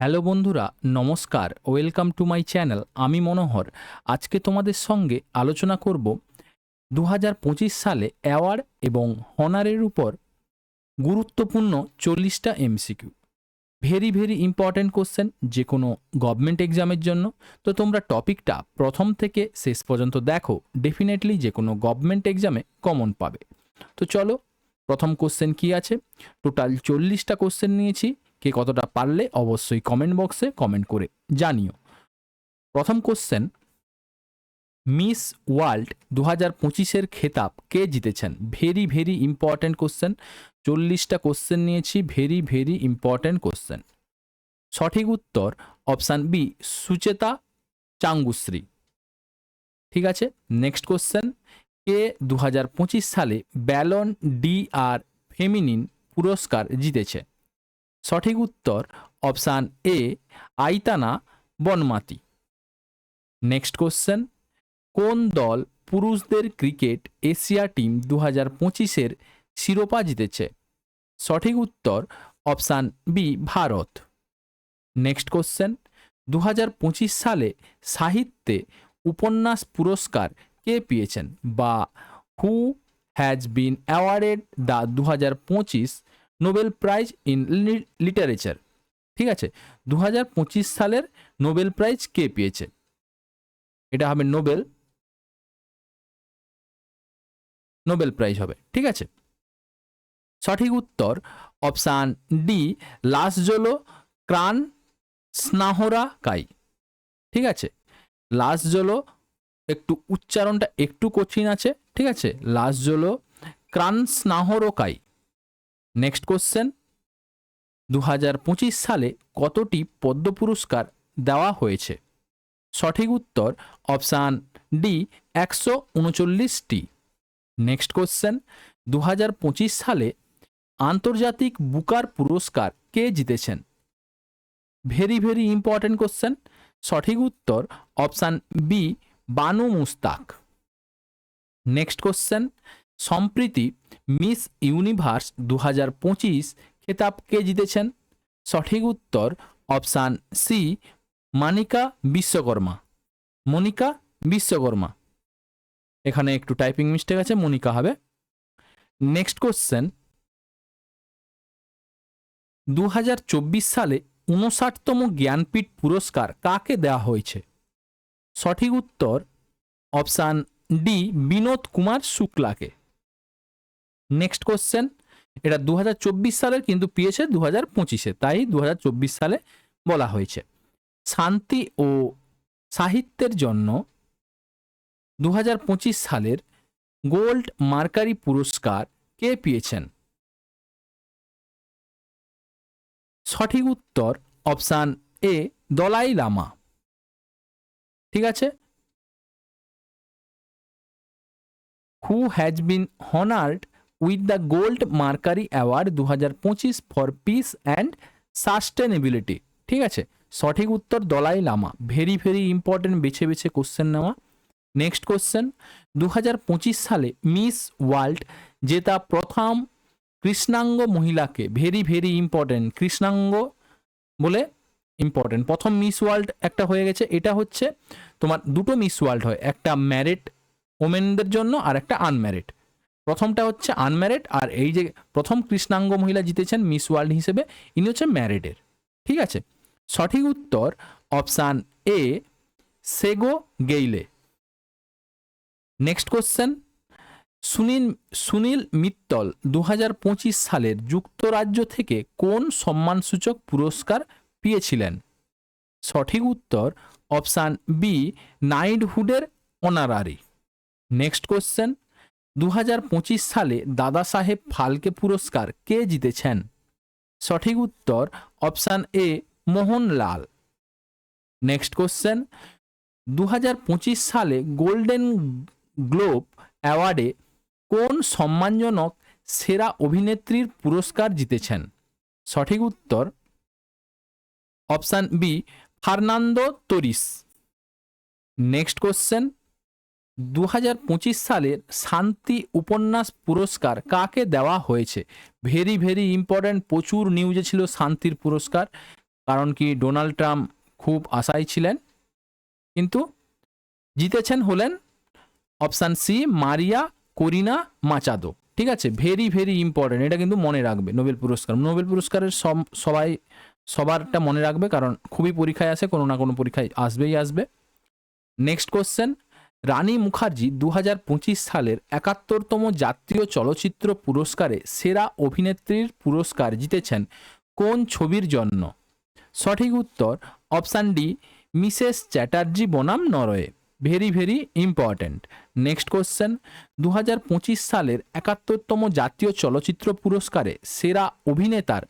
Hello বন্ধুরা, নমস্কার। Welcome to my channel, আমি মনোহর। আজকে তোমাদের সঙ্গে আলোচনা করব দু হাজার পঁচিশ সালে অ্যাওয়ার্ড এবং হনারের উপর গুরুত্বপূর্ণ চল্লিশটা MCQ. Very very important question যে কোনো গভর্নমেন্ট এক্সামের জন্য। তো তোমরা টপিকটা প্রথম থেকে শেষ পর্যন্ত দেখো, ডেফিনেটলি যে কোনো গভর্নমেন্ট এক্সামে কমন পাবে। তো চলো, প্রথম কোশ্চেন কি আছে? টোটাল চল্লিশটা কোশ্চেন নিয়েছি। কে কতটা পারলে অবশ্যই কমেন্ট বক্সে কমেন্ট করে জানিও। প্রথম কোশ্চেন মিস ওয়ার্ল্ড দু হাজার পঁচিশের খেতাব কে জিতেছেন? ভেরি ভেরি ইম্পর্ট্যান্ট কোশ্চেন চল্লিশটা কোশ্চেন নিয়েছি ভেরি ভেরি ইম্পর্ট্যান্ট কোশ্চেন সঠিক উত্তর অপশান বি সুচেতা চাঙ্গুশ্রী। ঠিক আছে? নেক্সট কোশ্চেন কে দু হাজার পঁচিশ সালে ব্যালন ডি আর ফেমিনিন পুরস্কার জিতেছে? সঠিক উত্তর option A, Aitana Bonmati. Next question, কোন দল পুরুষদের ক্রিকেট এশিয়া টিম দু হাজার পঁচিশের শিরোপা জিতেছে? সঠিক উত্তর option B, Bharat. Next question দু হাজার পঁচিশ সালে সাহিত্যে উপন্যাস পুরস্কার কে পেয়েছেন? বা who has been awarded the দু হাজার পঁচিশ নোবেল প্রাইজ ইন লিটারেচার। ঠিক আছে? দু হাজার পঁচিশ সালের নোবেল প্রাইজ কে পেয়েছে? এটা হবে নোবেল। নোবেল প্রাইজ হবে। ঠিক আছে? সঠিক উত্তর অপশান ডি, লাসজোলো ক্রান স্নাহরা কাই। ঠিক আছে? লাসজোলো একটু উচ্চারণটা একটু কঠিন আছে। ঠিক আছে? Laszlo Krasznahorkai. Next question. দু সালে কতটি পদ্ম পুরস্কার দেওয়া হয়েছে? সঠিক উত্তর অপশান ডি একশো উনচল্লিশটি। Next question. দু সালে আন্তর্জাতিক বুকার পুরস্কার কে জিতেছেন? Very very important question. সঠিক উত্তর option B Banu Mushtaq. Next question. সম্প্রীতি মিস ইউনিভার্স দু হাজার পঁচিশ খেতাব কে জিতেছেন? সঠিক উত্তর অপশান সি মানিকা বিশ্বকর্মা। মনিকা বিশ্বকর্মা। এখানে একটু টাইপিং মিস্টেক আছে, মনিকা হবে। নেক্সট কোশ্চেন দু হাজার চব্বিশ সালে উনষাটতম জ্ঞানপীঠ পুরস্কার কাকে দেওয়া হয়েছে? সঠিক উত্তর অপশান ডি বিনোদ কুমার শুক্লাকে। নেক্সট কোশ্চেন এটা দু হাজার চব্বিশ সালের কিন্তু পেয়েছে দু হাজার পঁচিশে, তাই দু হাজার চব্বিশ সালে বলা হয়েছে। শান্তি ও সাহিত্যের জন্য দু হাজার পঁচিশ সালের গোল্ড মার্কারি পুরস্কার কে পেয়েছেন? সঠিক উত্তর অপশান এ, দলাই লামা। ঠিক আছে? Who has been honoured with the Gold Mercury award দু হাজার পঁচিশ ফর পিস অ্যান্ড সাস্টেনেবিলিটি ঠিক আছে? সঠিক উত্তর Dalai Lama. Very very important বেছে বেছে কোশ্চেন নেওয়া। নেক্সট কোশ্চেন দু হাজার পঁচিশ সালে মিস ওয়ার্ল্ড জেতা প্রথম কৃষ্ণাঙ্গ মহিলাকে ভেরি ভেরি ইম্পর্টেন্ট কৃষ্ণাঙ্গ বলে ইম্পর্টেন্ট প্রথম মিস ওয়ার্ল্ড একটা হয়ে গেছে। এটা হচ্ছে তোমার দুটো মিস ওয়ার্ল্ড হয়। একটা ম্যারিড ওমেনদের জন্য আর একটা আনম্যারিড প্রথমটা হচ্ছে আনম্যারিড আর এই যে প্রথম কৃষ্ণাঙ্গ মহিলা জিতেছেন মিস ওয়ার্ল্ড হিসেবে, ইনি হচ্ছে ম্যারিডের ঠিক আছে? সঠিক উত্তর অপশান এ সেগো গেইলে। নেক্সট কোশ্চেন সুনীল সুনীল মিত্তল দু হাজার পঁচিশ সালের যুক্তরাজ্য থেকে কোন সম্মানসূচক পুরস্কার পেয়েছিলেন? সঠিক উত্তর অপশান বি নাইটহুডের অনারারি নেক্সট কোশ্চেন দু হাজার পঁচিশ সালে দাদা সাহেব ফালকে পুরস্কার কে জিতেছেন? সঠিক উত্তর option A, Mohanlal. Next question. দু সালে গোল্ডেন গ্লোব অ্যাওয়ার্ডে কোন সম্মানজনক সেরা অভিনেত্রীর পুরস্কার জিতেছেন? সঠিক উত্তর option B, Fernanda Torres. Next question. দু হাজার পঁচিশ সালের শান্তি উপন্যাস পুরস্কার কাকে দেওয়া হয়েছে? ভেরি ভেরি ইম্পর্ট্যান্ট প্রচুর নিউজে ছিল শান্তির পুরস্কার, কারণ কি ডোনাল্ড ট্রাম্প খুব আশায় ছিলেন, কিন্তু জিতেছেন হলেন অপশান সি মারিয়া করিনা মাচাদো। ঠিক আছে? ভেরি ভেরি ইম্পর্টেন্ট এটা কিন্তু মনে রাখবে নোবেল পুরস্কার। নোবেল পুরস্কারের সব- সবাই, সবারটা মনে রাখবে, কারণ খুবই পরীক্ষায় আসে কোনো না কোনো পরীক্ষায় আসবেই আসবে। নেক্সট কোশ্চেন রানী মুখার্জি দু হাজার পঁচিশ সালের একাত্তরতম জাতীয় চলচ্চিত্র পুরস্কারে সেরা অভিনেত্রীর পুরস্কার জিতেছেন কোন ছবির জন্য? সঠিক উত্তর অপশান ডি, মিসেস চ্যাটার্জি বনাম Norway. Very very important. Next question দু সালের একাত্তরতম জাতীয় চলচ্চিত্র পুরস্কারে সেরা অভিনেতার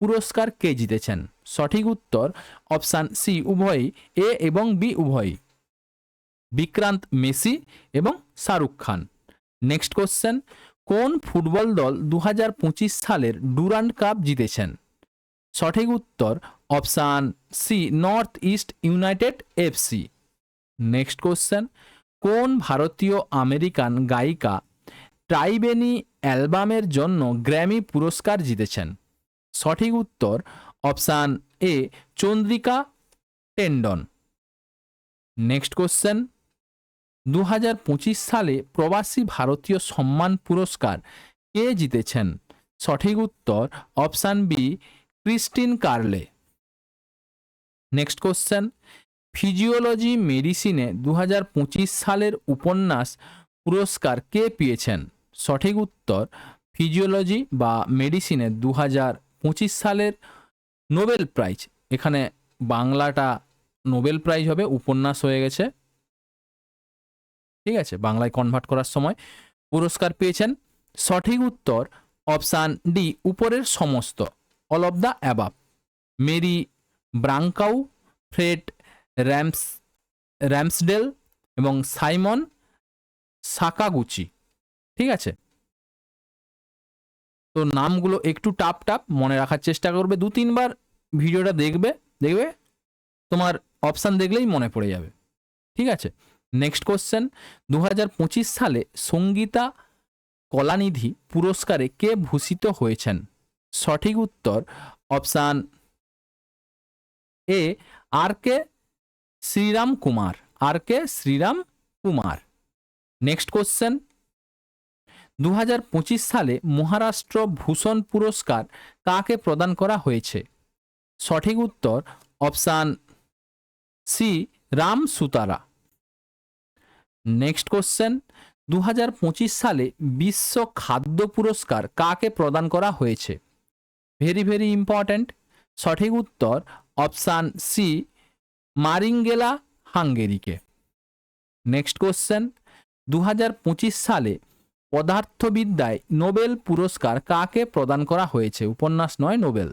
পুরস্কার কে জিতেছেন? সঠিক উত্তর অপশান সি, উভয়ই, এ এবং বি উভয়ই। বিক্রান্ত মেসি এবং শাহরুখ খান। নেক্সট কোশ্চেন, কোন ফুটবল দল দু হাজার পঁচিশ সালের ডুরান্ড কাপ জিতেছেন? সঠিক উত্তর, option C, North East United FC next question, কোন ভারতীয় আমেরিকান গায়িকা ট্রাইবেনি অ্যালবামের জন্য গ্র্যামি পুরস্কার জিতেছেন? সঠিক উত্তর, option A, Chandrika Tandon. Next question দু হাজার পঁচিশ সালে প্রবাসী ভারতীয় সম্মান পুরস্কার কে জিতেছেন? সঠিক উত্তর option B, Kristin Carley. Next question. Physiology মেডিসিনে দু হাজার পঁচিশ সালের উপন্যাস পুরস্কার কে পেয়েছেন? সঠিক উত্তর ফিজিওলজি বা মেডিসিনে দু হাজার পঁচিশ সালের নোবেল প্রাইজ। এখানে বাংলাটা নোবেল প্রাইজ হবে, উপন্যাস হয়ে গেছে। ঠিক আছে? বাংলায় কনভার্ট করার সময় পুরস্কার পেয়েছেন। সঠিক উত্তর অপশান ডি উপরের সমস্ত। All of the above Mary Brunkow, Fred Rams, Ramsdell এবং সাইমন সাকাগুচি। ঠিক আছে? তো নামগুলো একটু টাপ টাপ, মনে রাখার চেষ্টা করবে। দু, তিনবার ভিডিওটা দেখবে দেখবে তোমার অপশান দেখলেই মনে পড়ে যাবে। ঠিক আছে? নেক্সট কোশ্চেন দু হাজার পঁচিশ সালে সঙ্গীতা কলানিধি পুরস্কারে কে ভূষিত হয়েছেন? সঠিক উত্তর option A R K Sriram Kumar R K Sriram Kumar. Next question দু হাজার পঁচিশ সালে মহারাষ্ট্র ভূষণ পুরস্কার কাকে প্রদান করা হয়েছে? সঠিক উত্তর option C Ram Sutar. Next question দু হাজার পঁচিশ সালে বিশ্ব খাদ্য পুরস্কার কাকে প্রদান করা হয়েছে? ভেরি ভেরি ইম্পর্ট্যান্ট সঠিক উত্তর অপশান সি মারিঙ্গেলা, হাঙ্গেরিকে। নেক্সট কোশ্চেন দু হাজার পঁচিশ সালে পদার্থবিদ্যায় নোবেল পুরস্কার কাকে প্রদান করা হয়েছে? উপন্যাস নয়, নোবেল।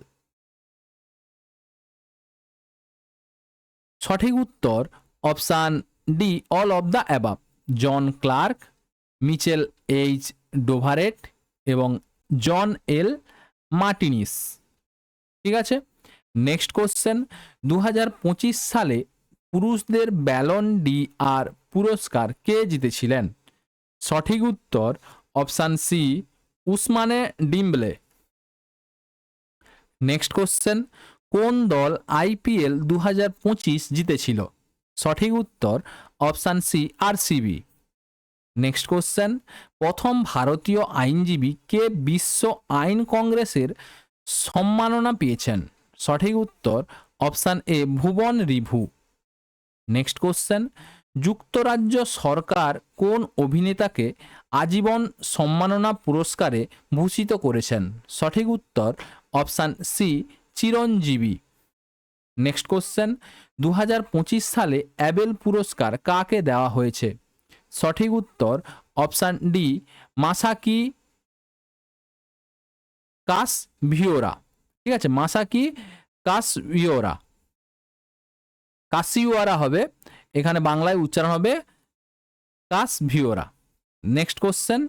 সঠিক উত্তর option D, all of the above John Clarke, Michel H Devoret এবং জন এল মার্টিনিস। ঠিক আছে? Next question. দু সালে পুরুষদের ব্যালন ডি আর পুরস্কার কে জিতেছিলেন? সঠিক উত্তর option C, Ousmane Dembele. Next question. কোন দল আইপিএল দু হাজার পঁচিশ জিতেছিল? সঠিক উত্তর option C RCB next question, প্রথম ভারতীয় আইনজীবী কে বিশ্ব আইন কংগ্রেসের সম্মাননা পেয়েছেন? সঠিক উত্তর option A Bhuvan Ribhu. Next question, যুক্তরাজ্য সরকার কোন অভিনেতাকে আজীবন সম্মাননা পুরস্কারে ভূষিত করেছেন? সঠিক উত্তর option C, Chiranjeevi. Next question দু হাজার পঁচিশ সালে অ্যাবেল পুরস্কার কাকে দেওয়া হয়েছে? সঠিক উত্তর অপশান ডি মাসাকি কাস ভিওরা ঠিক আছে, মাসাকি কাস ভিওরা কাসিওয়ারা হবে, এখানে বাংলায় উচ্চারণ হবে কাস ভিওরা নেক্সট কোশ্চেন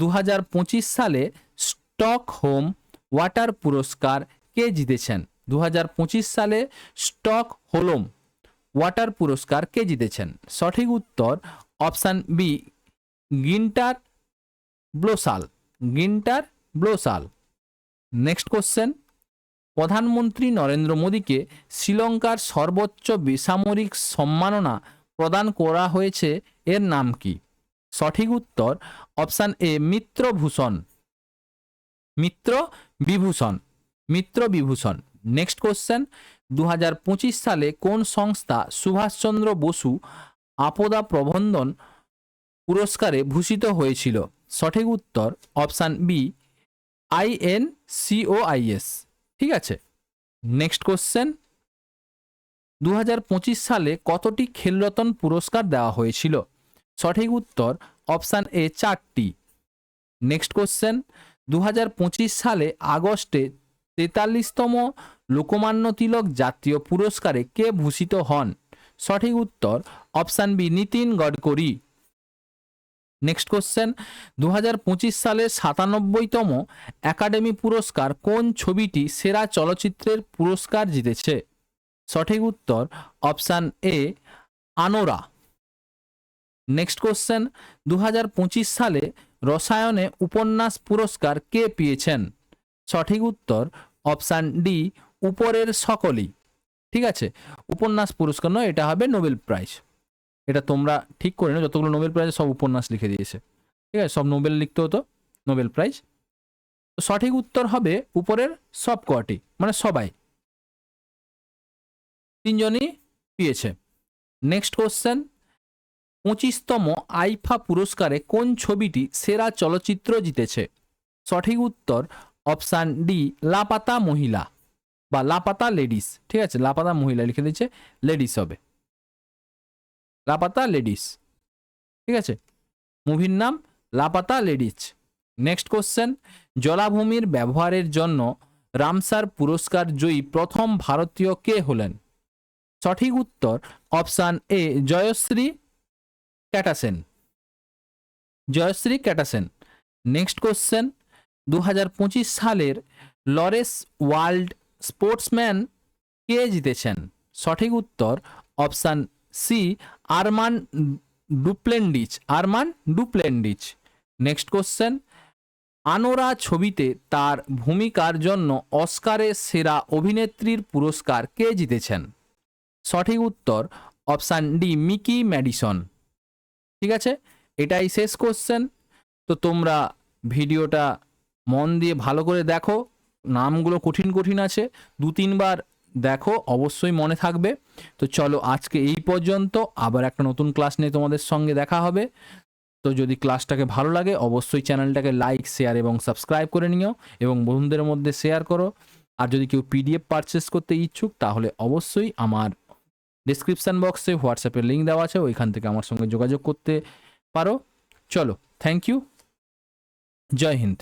দু হাজার পঁচিশ সালে স্টক হোম ওয়াটার পুরস্কার কে জিতেছেন? দু হাজার পঁচিশ সালে স্টক হোলম ওয়াটার পুরস্কার কে জিতেছেন? সঠিক উত্তর option B Gunter Blosal. Gunter Blosal. Next question. প্রধানমন্ত্রী নরেন্দ্র মোদীকে শ্রীলঙ্কার সর্বোচ্চ বেসামরিক সম্মাননা প্রদান করা হয়েছে, এর নাম কি? সঠিক উত্তর option A Mitrabhushan. Mitra Vibhushan Mitra Vibhushan next question দু হাজার পঁচিশ সালে কোন সংস্থা সুভাষচন্দ্র বসু আপদা প্রবন্ধন পুরস্কারে ভূষিত হয়েছিল? সঠিক উত্তর অপশান বি আইএন সিওআইএস ঠিক আছে? নেক্সট কোশ্চেন দু হাজার পঁচিশ সালে কতটি খেলরতন পুরস্কার দেওয়া হয়েছিল? সঠিক উত্তর অপশান এ চারটি। নেক্সট কোশ্চেন দু হাজার পঁচিশ সালে আগস্টে তেতাল্লিশতম লোকমান্য তিলক জাতীয় পুরস্কারে কে ভূষিত হন? সঠিক উত্তর option B, Nitin Gadkari. Next question দু হাজার পঁচিশ সালে সাতানব্বইতম একাডেমি পুরস্কার কোন ছবিটি সেরা চলচ্চিত্রের পুরস্কার জিতেছে? সঠিক উত্তর option A, Anora. Next question দু হাজার পঁচিশ সালে রসায়নে উপন্যাস পুরস্কার কে পেয়েছেন? সঠিক উত্তর অপশান ডি, উপরের সকলেই। ঠিক আছে? উপন্যাস পুরস্কার নয়, এটা হবে নোবেল প্রাইজ। এটা তোমরা ঠিক করে নাও, যতগুলো নোবেল প্রাইজ সব উপন্যাস লিখে দিয়েছে। ঠিক আছে? সব নোবেল লিখতে হতো, নোবেল প্রাইজ। সঠিক উত্তর হবে উপরের সব কটি মানে সবাই। তিনজনই পেয়েছে। Next question. পঁচিশতম আইফা পুরস্কারে কোন ছবিটি সেরা চলচ্চিত্র জিতেছে? সঠিক উত্তর অপশান ডি, লাপাতা মহিলা বা লাপাতা লেডিস। ঠিক আছে, লাপাতা মহিলা লিখে দিচ্ছে লেডিস হবে। লাপাতা লেডিস। ঠিক আছে, মুভির নাম লাপাতা লেডিস। নেক্সট কোশ্চেন, জলাভূমির ব্যবহারের জন্য রামসার পুরস্কার জয়ী প্রথম ভারতীয় কে হলেন? সঠিক উত্তর অপশান এ, জয়শ্রী ক্যাটাসেন। জয়শ্রী ক্যাটাসেন। নেক্সট কোশ্চেন দু হাজার পঁচিশ সালের লরেস ওয়ার্ল্ড স্পোর্টসম্যান কে জিতেছেন? সঠিক উত্তর option C Armand Duplantis. Armand Duplantis. Next question. Anora ছবিতে তার ভূমিকার জন্য অস্কারে সেরা অভিনেত্রীর পুরস্কার কে জিতেছেন? সঠিক উত্তর অপশান ডি মিকি ম্যাডিসন। ঠিক আছে? এটাই শেষ কোশ্চেন। তো তোমরা ভিডিওটা মন দিয়ে ভালো করে দেখো, নামগুলো কঠিন কঠিন আছে, দু তিনবার দেখো, অবশ্যই মনে থাকবে। তো চলো আজকে এই পর্যন্ত, আবার একটা নতুন ক্লাস নিয়ে তোমাদের সঙ্গে দেখা হবে। তো যদি ক্লাসটাকে ভালো লাগে, অবশ্যই চ্যানেলটাকে লাইক শেয়ার এবং সাবস্ক্রাইব করে নিও এবং বন্ধুদের মধ্যে শেয়ার করো। আর যদি কেউ পিডিএফ পারচেস করতে ইচ্ছুক, তাহলে অবশ্যই আমার ডিসক্রিপশান বক্সে হোয়াটসঅ্যাপের লিঙ্ক দেওয়া আছে, ওইখান থেকে আমার সঙ্গে যোগাযোগ করতে পারো। চলো থ্যাংক ইউ জয় হিন্দ।